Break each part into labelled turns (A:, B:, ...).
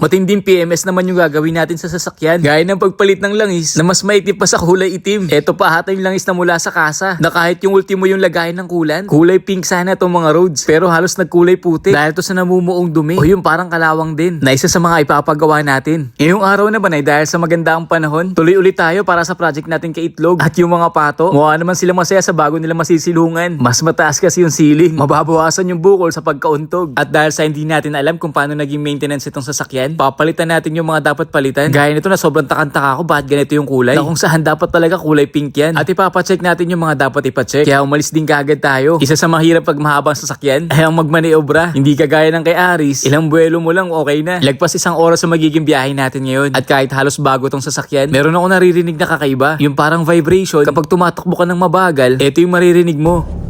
A: Matinding PMS naman yung gagawin natin sa sasakyan. Gaya ng pagpalit ng langis na mas maitim pa sa kulay itim. Eto pa hata yung langis na mula sa kasa. Na kahit yung ultimo yung lagayan ng kulan, kulay pink sana itong mga roads. Pero halos nagkulay puti. Dahil to sa namumuong dumi. O yung parang kalawang din. Na isa sa mga ipapagawa natin. Ngayong araw naman ay dahil sa maganda ang panahon, tuloy ulit tayo para sa project natin kay Itlog. At yung mga pato, mukha naman sila masaya sa bago nila masisilungan. Mas mataas kasi yung ceiling. Mababawasan yung bukol sa pagkauntog. At dahil sa hindi natin alam kung paano naging maintenance itong sasakyan, papalitan natin yung mga dapat palitan. Gaya nito na sobrang takantaka ako bakit ganito yung kulay. Na kung saan dapat talaga kulay pink yan. At ipapacheck natin yung mga dapat ipacheck. Kaya umalis din kaagad tayo. Isa sa mahirap pag mahabang sasakyan ay ang magmaniobra. Hindi kagaya ng kay Aris, ilang buwelo mo lang okay na. Lagpas isang oras sa magiging biyahe natin ngayon. At kahit halos bago tong sasakyan, meron ako naririnig na kakaiba. Yung parang vibration kapag tumatakbo ka ng mabagal, eto yung maririnig mo.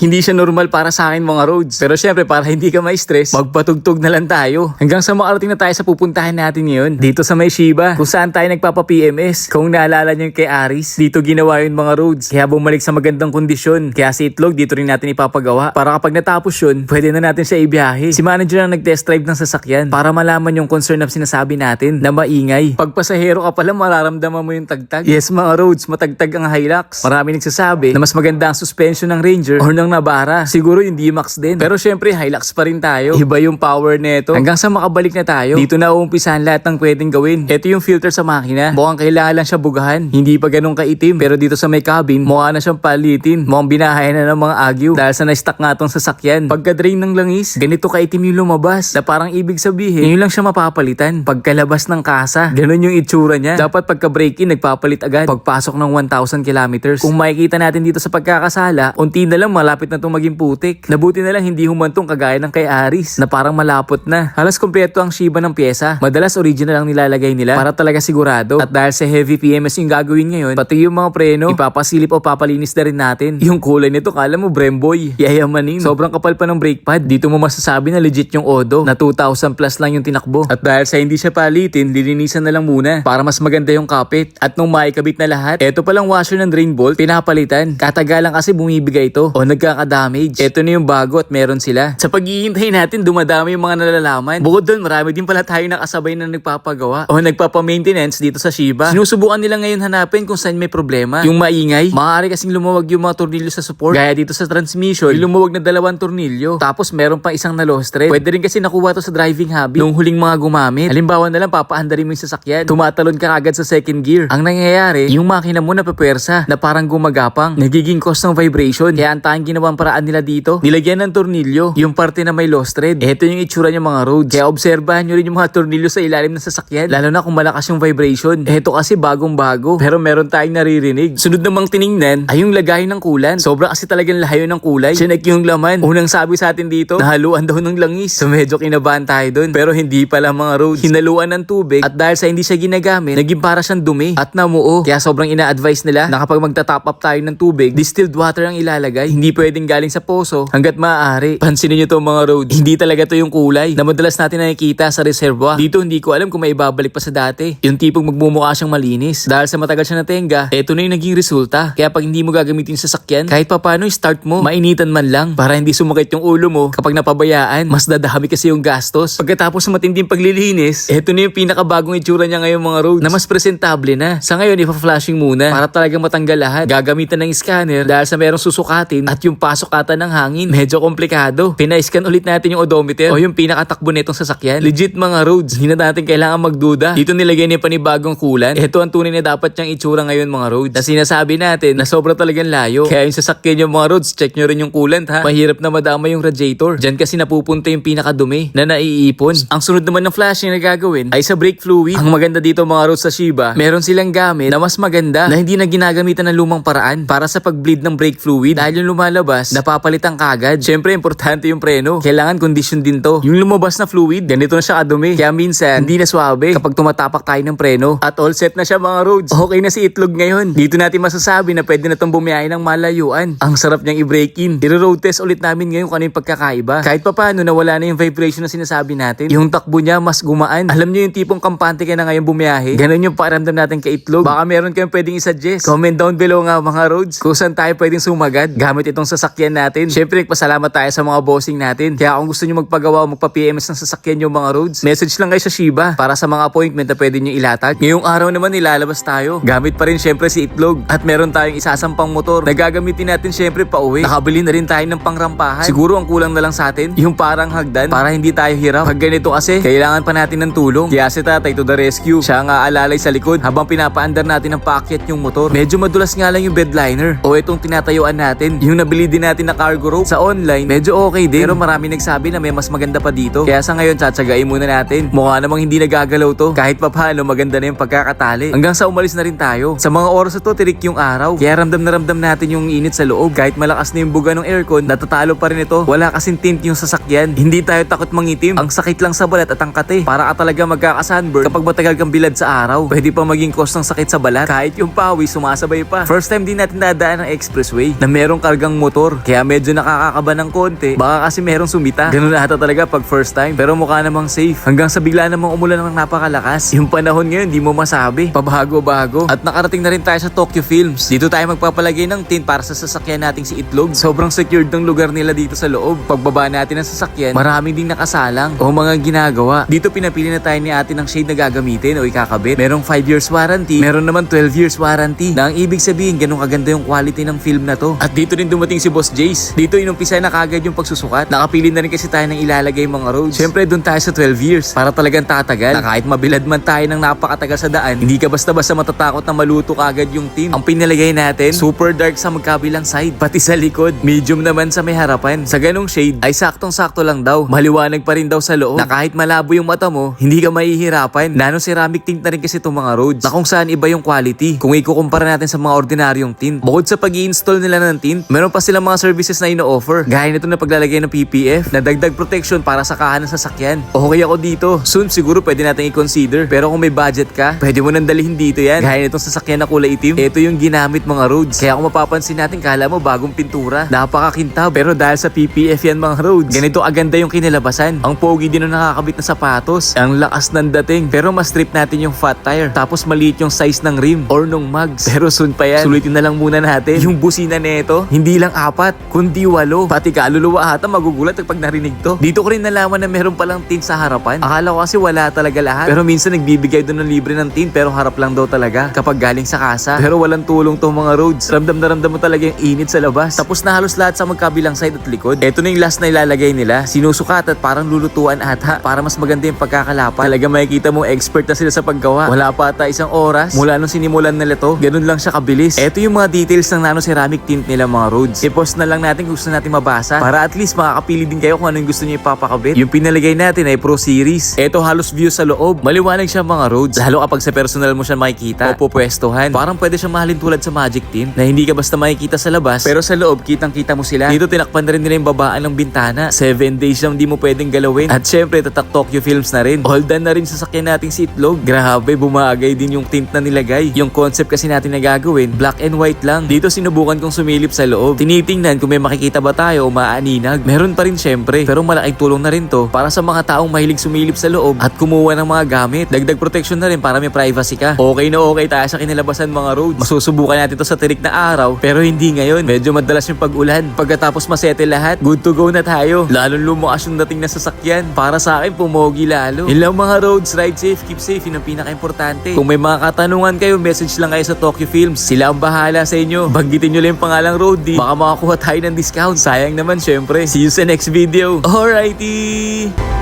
A: Hindi siya normal para sa akin mga roads. Pero syempre para hindi ka ma-stress, magpatugtog na lang tayo. Hanggang sa makarating na tayo sa pupuntahan natin ngayon. Dito sa may Shiba, kung saan tayo nagpapa-PMS. Kung naalala niyo kay Aris, dito ginawa yun mga roads. Kaya bumalik sa magandang kondisyon. Kaya si Itlog dito rin natin ipapagawa. Para kapag natapos yun, pwede na natin siya ibiyahe. Si manager ang nag-test drive ng sasakyan para malaman yung concern na sinasabi natin na maingay. Pag pasahero ka pala, mararamdaman mo yung tagtag. Yes mga roads, matagtag ang Hilux. Marami nagsasabi na mas maganda ang suspension ng Ranger or ng Navara. Siguro yung D-Max din. Pero syempre, Hilux pa rin tayo. Iba yung power neto. Hanggang sa makabalik na tayo, dito na uumpisahan lahat ng pwedeng gawin. Ito yung filter sa makina. Mukhang kailangan lang siya bugahan. Hindi pa ganun kaitim. Pero dito sa may cabin, mukha na siyang palitin. Mukhang binahayan na ng mga agyo. Dahil sa na-stuck nga tong sasakyan. Pagka-drain ng langis, ganito kaitim yung lumabas. Na parang ibig sabihin, yun lang siya mapapalitan. Pagkalabas ng kasa, ganun yung itsura niya. Dapat pagka-break-in, nagpapalit agad. Pagpasok ng 1,000 kilometers. Kung makikita natin dito sa pagkakasala, unti na lang malapit na itong maging putik. Nabuti na lang hindi humantong kagaya ng kay Aris na parang malapot na. Halos kompleto ang Shiba ng pyesa. Madalas original ang nilalagay nila para talaga sigurado. At dahil sa heavy PMS yung gagawin ngayon, pati yung mga preno, ipapasilip o papalinis na rin natin. Yung kulay nito, kala mo Bremboy. Yayamanin. Sobrang kapal pa ng brake pad. Dito mo masasabi na legit yung Odo na 2,000 plus lang yung tinakbo. At dahil sa hindi siya palitin, lilinisan na lang muna para mas maganda yung kapit. At nung maikabit na lahat, eto palang washer ng drain bolt, pinapalitan. Katagalan kasi bumibigay ito o nagkaka-damage. Eto na yung bago at meron sila. Sa paghihintay natin, dumadami yung mga nalalaman. Bukod doon, marami din pala tayo nakasabay na nagpapagawa o nagpapa-maintenance dito sa Shiba. Sinusubukan nila ngayon hanapin kung saan may problema. Yung maingay, maaari kasing lumawag yung mga tornilyo sa support. Gaya dito sa transmission, yung lumawag na dalawang tornilyo. Tapos meron pa isang na lost thread. Pwede rin kasi nakuha to sa driving habit nung huling mga gumamit. Halimbawa na lang, papaandarin mo yung sasakyan. Tumatalon ka agad sa second gear. Ang nangyayari, yung makina mo napapwersa na parang gumagapang. Nagiging cause ng vibration. Kaya ang tanging ginawang paraan nila dito, nilagyan ng tornilyo yung parte na may lost thread. Ito yung itsura ng mga road. Kaya obserbahan nyo rin yung mga tornilyo sa ilalim ng sasakyan. Lalo na kung malakas yung vibration. Ito kasi bagong bago. Pero meron tayong naririnig. Sunod namang tiningnan ay yung lagay ng kulan. Sobra kasi talagang lahayo ng kulay. Sinek yung laman. Unang sabi sa atin dito, nahaluan daw ng langis. So medyo kinabahan tayo dun. Pero hindi pala mga roads. Hinaluan ng tubig at dahil sa hindi siya ginagamit, naging para siyang dumi at namuo. Kaya sobrang ina-advise nila na kapag magta-top up tayo ng tubig, distilled water ang ilalagay. Hindi pwedeng galing sa poso hanggat maaari. Pansinin nyo to mga roads. Hindi talaga to yung kulay na madalas natin nakikita sa reservoir. Dito hindi ko alam kung may ibabalik pa sa dati. Yung tipong magmumukha siyang malinis. Dahil sa matagal siya natenga, eto na yung naging resulta. Kaya pag hindi mo gagamitin yung sasakyan, kahit papano start mo, mainitan man lang para hindi sumakit yung ulo mo kapag napabayaan. Mas dadami kasi yung gastos. Pagkatapos ng matinding paglilinis, eto na yung pinakabagong itsura niya ngayon mga roads na mas presentable na. Sa ngayon, ipa-flashing muna para talagang matanggal lahat. Gagamitan ng scanner dahil sa merong susukatin at yung pasok ata ng hangin. Medyo komplikado. Pina-scan ulit natin yung odometer o yung pinakatakbo nitong sasakyan. Legit mga roads. Hindi na natin kailangan magduda. Dito nilagay niya panibagong kulan. Ito ang tunay na dapat niyang itsura ngayon mga roads. Na sinasabi natin na sobra talagang layo. Kaya yung sasakyan yung mga roads, check nyo rin yung coolant ha. Mahirap na madama yung radiator. Diyan kasi napupunta yung pinakadumi na naiipon. Ang sunod naman ng flashing na gagawin ay sa brake fluid. Ang maganda dito mga roads sa Shiba, meron silang gamit na mas maganda na hindi na ginagamitan ng lumang paraan para sa pag-bleed ng brake fluid. Dahil yung lumalabas, napapalitan kagad. Siyempre, importante yung preno. Kailangan condition din to. Yung lumabas na fluid, ganito na siya kadumi. Kaya minsan, hindi na swabe kapag tumatapak tayo ng preno. At all set na siya mga roads. Okay na si Itlog ngayon. Dito natin masasabi na pwede na tong bumiyahe ng malayuan. Ang sarap niyang i-break in. I-road test ulit namin ngayon kung ano yung pagkakaiba. Kahit pa paano, nawala na yung vibration na sinasabi natin. Yung takbo niya mas gumaan. Alam niyo yung tipong kampante ka na ngayon bumiyahe. Ganon yung pakiramdam natin kay Itlog. Baka meron kayong pwedeng i-suggest. Comment down below nga mga roads kung saan tayo pwedeng sumagad gamit itong sasakyan natin. Syempre, nagpasalamat tayo sa mga bossing natin. Kaya kung gusto nyo magpagawa o magpa-PMS ng sasakyan yung mga roads, message lang kayo sa Shiba para sa mga appointment na pwede nyo ilatag. Ngayong araw naman nilalabas tayo. Gamit pa rin syempre si Itlog at meron tayong isasampang motor na gagamitin natin syempre pa uwi. Nakabili na rin tayo ng pangrampahan. Siguro ang kulang na lang sa atin, yung parang hagdan para hindi tayo hirap. Pag ganito kasi, kailangan pa natin ng tulong. Kaya si tatay to the rescue. Siya nga alalay sa likod habang pinapaandar natin ng packet yung motor. Medyo madulas nga lang yung bedliner o itong tinatayuan natin. Yung nabili din natin na cargo rope sa online, medyo okay din. Pero marami nagsabi na may mas maganda pa dito. Kaya sa ngayon, tsatsagain muna natin. Mukha namang hindi nagagalaw to. Kahit pa paano, maganda na yung pagkakatali. Hanggang sa umalis na rin tayo. Sa mga oras na to, tirik yung araw. Kaya ramdam na ramdam natin yung init sa loob. Kahit malakas na yung buga ng aircon, natatalo pa rin ito. Wala kasing tint yung sasakyan. Hindi tayo takot mangitim. Ang sakit lang sa balat at ang kate. Para ka talaga magkaka-sunburn kapag matagal kang bilad sa araw. Pwede pa maging cause ng sakit sa balat. Kahit yung pawis, sumasabay pa. First time din natin dadaan ng expressway na merong kargang motor. Kaya medyo nakakakaba ng konti. Baka kasi merong sumita. Ganun ata talaga pag first time. Pero mukha namang safe. Hanggang sa bigla namang umulan ng napakalakas. Yung panahon ngayon, di mo masabi. Pabago-bago. At nakarating na rin tayo sa Tokyo Films. Dito tayo magpapalagay ng tint para sa sasakyan nating si Itlog. Sobrang secured ng lugar nila dito sa loob. Pagbaba natin ng sasakyan, maraming ding nakasalang o mga ginagawa. Dito pinapili na tayo ni ate ng shade na gagamitin o ikakabit. Merong 5 years warranty, meron naman 12 years warranty. Na ang ibig sabihin, ganun kaganda yung quality ng film na to. At dito rin dumating si Boss Jace. Dito inumpisa na kagad yung pagsusukat. Nakapili na rin kasi tayo ng ilalagay mga roads. Siyempre doon tayo sa 12 years para talagang tatagal. Na kahit mabilad man tayo ng napakatagal sa daan, hindi ka basta-basta matatakot na maluto kagad yung team. Ang pinalagay natin, super dark sa magkabilang side, pati sa likod. Medium naman sa may harapan. Sa ganong shade, ay saktong-sakto lang daw. Maliwanag pa rin daw sa loob. Na kahit malabo yung mata mo, hindi ka mahihirapan. Nano ceramic tint na rin kasi itong mga roads. Na kung saan iba yung quality. Kung ikukumpara natin sa mga ordinaryong tint. Bukod sa pag install nila ng tint, meron pa silang mga services na ino-offer. Gaya nito na paglalagay ng PPF, na dagdag protection para sa kahan ng sasakyan. Okay ako dito. Soon siguro pwede natin i-consider. Pero kung may budget ka, pwede mo nang dalhin dito yan. Gaya nitong sasakyan na kulay itim, ito yung ginamit mga roads. Kaya kung mapapansin natin, kala mo bagong pintura. Napakakintab. Pero dahil sa PPF yan mga roads, ganito aganda yung kinalabasan. Ang pogi din ng nakakabit na sapatos. Ang lakas ng dating. Pero mas strip natin yung fat tire. Tapos maliit yung size ng rim or nung mugs. Pero soon pa yan. Sulitin na lang muna natin. Yung busina neto, hindi lang apat, kundi walo. Pati kaluluwa ata magugulat pag narinig to. Dito ko rin nalaman na meron palang tint sa harapan. Akala ko kasi wala talaga lahat. Pero minsan nagbibigay doon ng libre ng tint pero harap lang daw talaga kapag galing sa kasa. Pero walang tulong tong mga roads. Ramdam na ramdam mo talaga yung init sa labas. Tapos na halos lahat sa magkabilang side at likod. Ito na yung last na ilalagay nila. Sinusukat at parang lulutuan ata para mas maganda yung pagkakalapa. Talaga makikita mo expert na sila sa paggawa. Wala pa ata isang oras mula nung sinimulan nila to. Ganun lang siya kabilis. Ito yung mga details ng nano ceramic tint nila mga roads. I-post na lang natin kung gusto natin mabasa para at least makakapili din kayo kung anong gusto niyo ipapakabit. Yung pinalagay natin ay Pro Series. Ito halos view sa loob. Maliwanag siya mga roads. Lalo kapag sa personal mo siya makikita o pupwestuhan. Parang pwede siya mahalin tulad sa Magic Team na hindi ka basta makikita sa labas pero sa loob kitang kita mo sila. Dito tinakpan na rin nila yung babaan ng bintana. 7 days lang di mo pwedeng galawin. At syempre tatak Tokyo Films na rin. All done na rin sa sakyan nating si Itlog. Grabe bumagay din yung tint na nilagay. Yung concept kasi natin na gagawin, black and white lang. Dito sinubukan kong sumilip sa loob. Tinitingnan kung may makikita ba tayo o maaninag. Meron pa rin syempre. Pero malaking tulong na rin to para sa mga taong mahilig sumilip sa loob at kumuha ng mga gamit. Dagdag protection na rin para may privacy ka. Okay na okay tayo sa kinalabasan mga roads. Masusubukan natin to sa tirik na araw pero hindi ngayon. Medyo madalas yung pag-ulan. Pagkatapos masete lahat, good to go na tayo. Lalong lumakas yung dating na sasakyan. Para sa akin, pumogi lalo. Yun lang mga roads, ride safe, keep safe. Yun ang pinaka-importante. Kung may mga katanungan kayo, message lang kayo sa Tokyo Films. Sila ang bahala sa inyo. Banggitin nyo lang yung pangalang roadie. Baka makakuha tayo ng discount. Sayang naman syempre. See you sa next video. Alrighty!